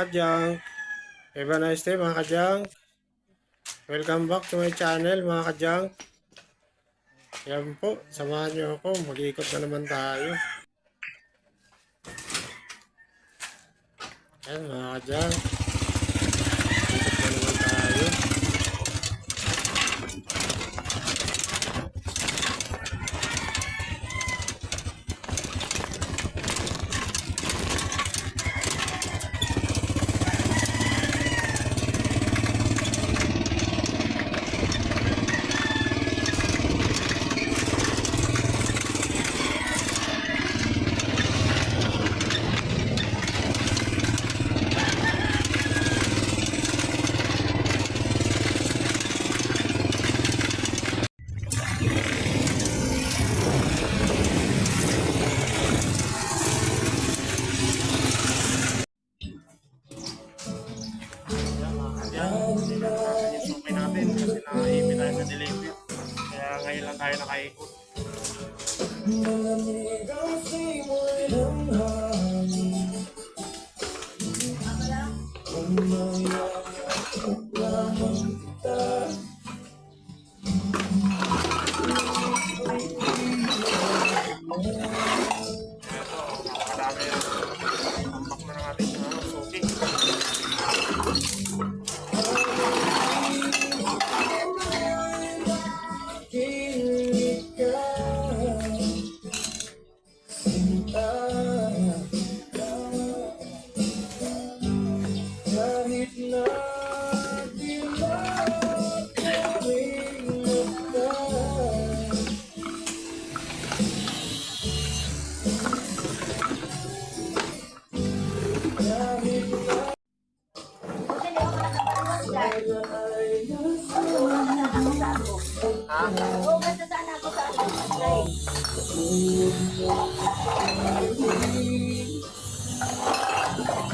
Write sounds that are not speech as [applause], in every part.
kadyang. Have a nice day mga kadyang. Welcome back to my channel mga kadyang. Yan po, samahan niyo ako. Mag-ikot na naman tayo. Yan mga kadyang. Tayo nakaikot. Marami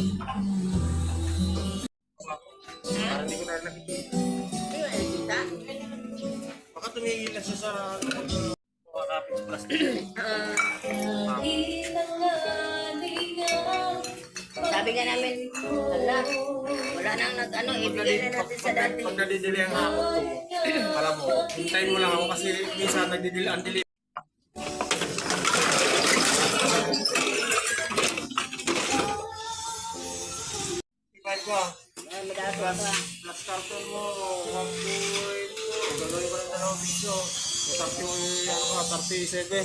Parang hindi ko na nakikita. Hindi mo nakikita? Baka tumingin na siya sa makakapit sa plastic. Sabi nga namin, ala, wala nang nag, ano, ibigay na natin sa dati. Pag nadidili ang hapon ko, alam mo, hintayin mo lang ako kasi minsan nagdidili ang dili. Ko ah. Ah, madalas Plus, carton mo, 1.4, gagawin ko ng dalawang piso. Tapos yung ano ka, 37.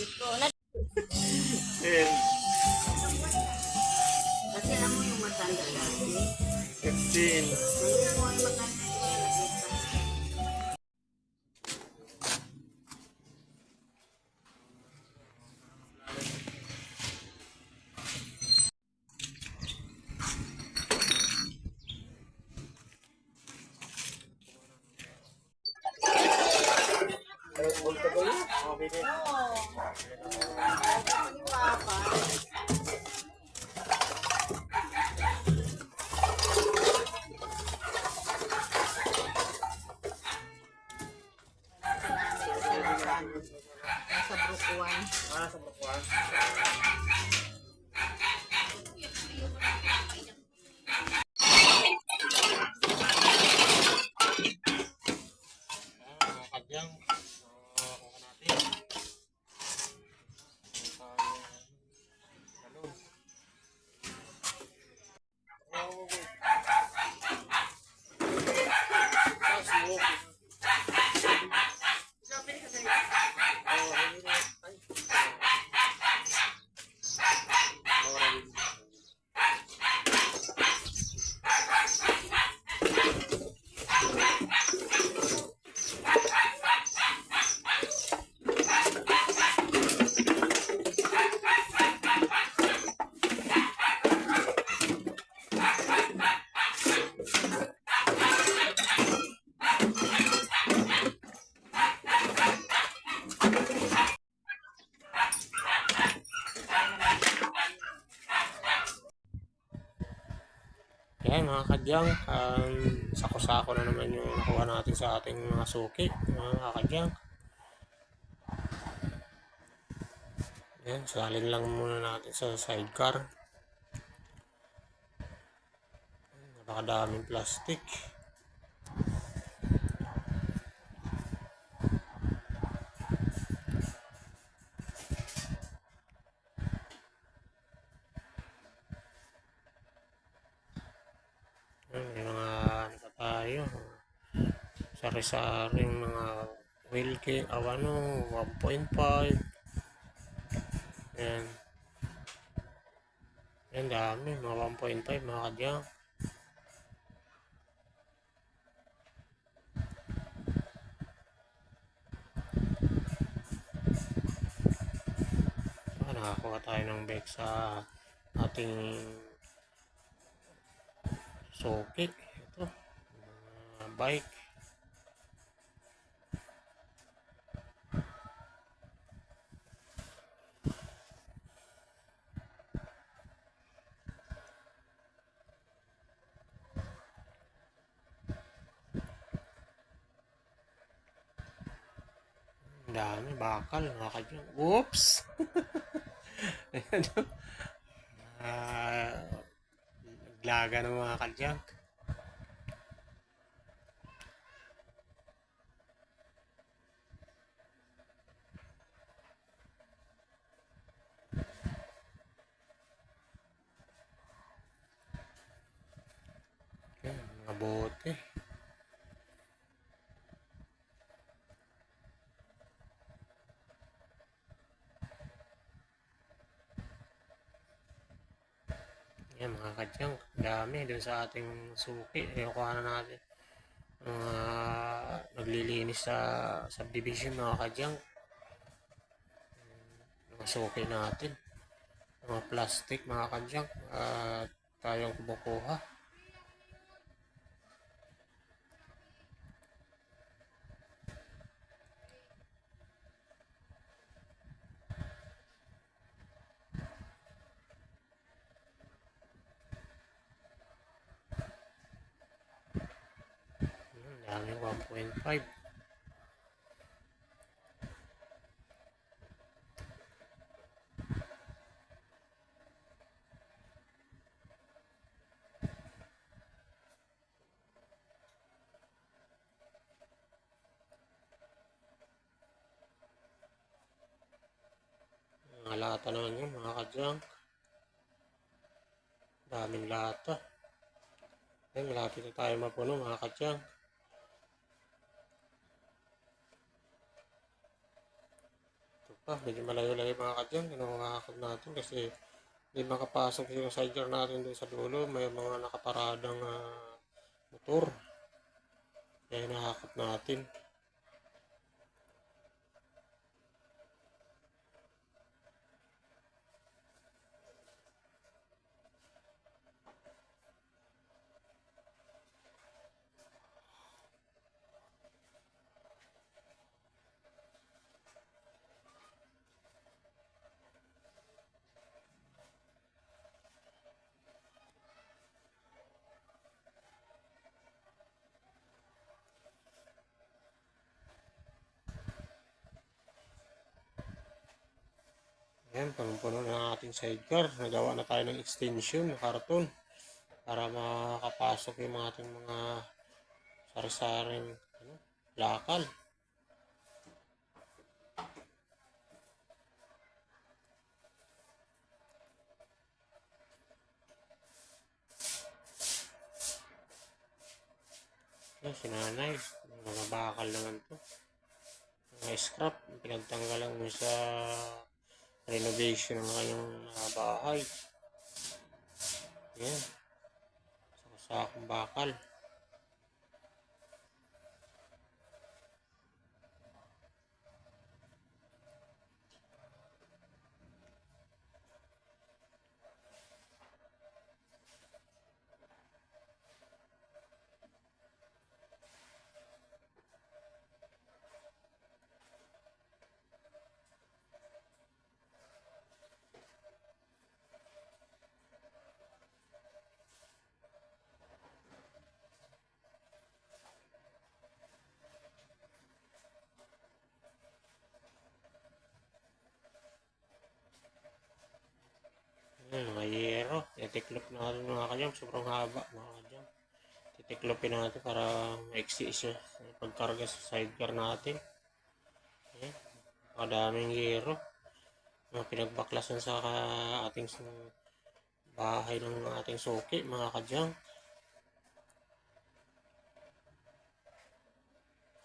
Dito, na. And Kasi alam mo yung matanda dati. 15. Kaya mo yung matanda Ah, mga kadyang. Um, sako-sako na naman yung nakuha natin sa ating mga suki, mga kadyang. Ayan, salin lang muna natin sa sidecar. Napakadaming plastic. Sari-saring mga Wilkie, aw ano, 1.5. Yan. Yan dami, mga 1.5 mga kadyang. Ah, nakakuha tayo ng bike sa ating suki. Ito, mga bike. Ang dami, bakal, mga kadyang. Oops! [laughs] Ayan. Ah, naglaga ng mga kadyang. Ayan, mga bote. Yan mga kadyang, dami dun sa ating suki. Ayoko na natin. Mga naglilinis sa subdivision mga kadyang. Mga suki natin. Mga plastic mga kadyang. At tayong kumukuha. Yan, dami 1.5. Mga lata naman yun, mga kadyang. Daming lata. Ayun, malapit na tayo mapuno, mga kadyang. Pa, medyo malayo-layo mga kadyang. Inungakakot natin kasi hindi makapasok yung sidecar natin doon sa dulo. May mga nakaparadang ah, motor. Kaya nakakot natin. Ayan, punong-puno na ating sidecar. Nagawa na tayo ng extension, ng karton. Para makapasok yung mga ating mga sari-saring ano, lakal. Ayan, si nanay. Mga bakal naman to. Mga scrap. Pinagtanggalan mo sa renovation ng kanyang mga bahay. Yan. Sa sakong bakal. Yan, mga yero. Itiklop na natin mga kanyang. Sobrang haba mga kanyang. Titiklopin natin para maiksi siya. Pagkarga sa sidecar natin. Ayan. Kadaming yero. Mga pinagbaklasan sa ating bahay ng ating suki, mga kadyang.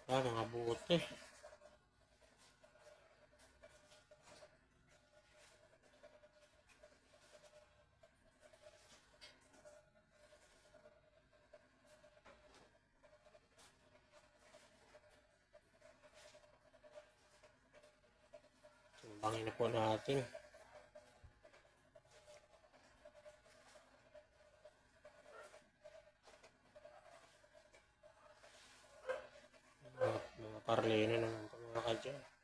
Ah, mga buti. Sumbangin na po natin. Mga, mga parleno naman ito mga kadyan.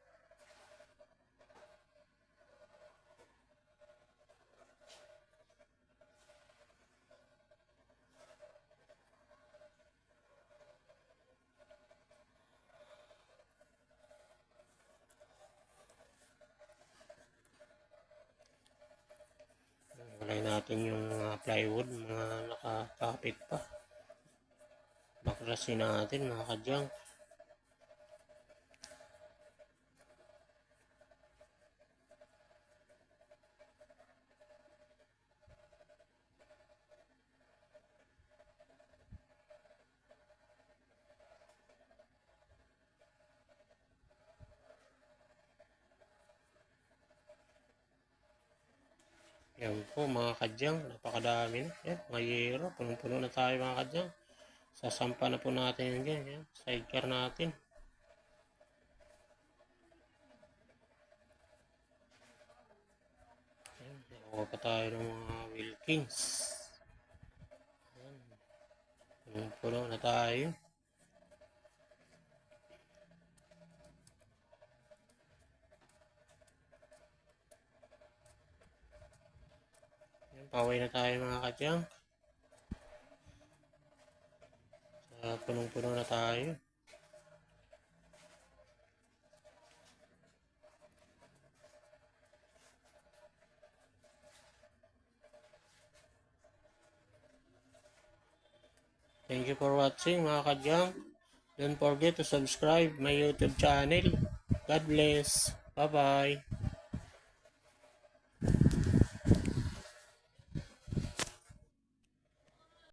Natin yung mga plywood, mga nakakapit pa. Baklasin natin mga kadyang. Yan po mga kadyang, napakadami na. Yan, mga yero, punong-puno na tayo mga kadyang. Sasampa na po natin yan dyan. Yan, sidecar natin. Yan, nakuha pa tayo ng mga Wilkins. Yan, punong-puno na tayo. Paway na tayo mga kadyang. Sa punong-puno na tayo. Thank you for watching mga kadyang. Don't forget to subscribe my YouTube channel. God bless. Bye-bye.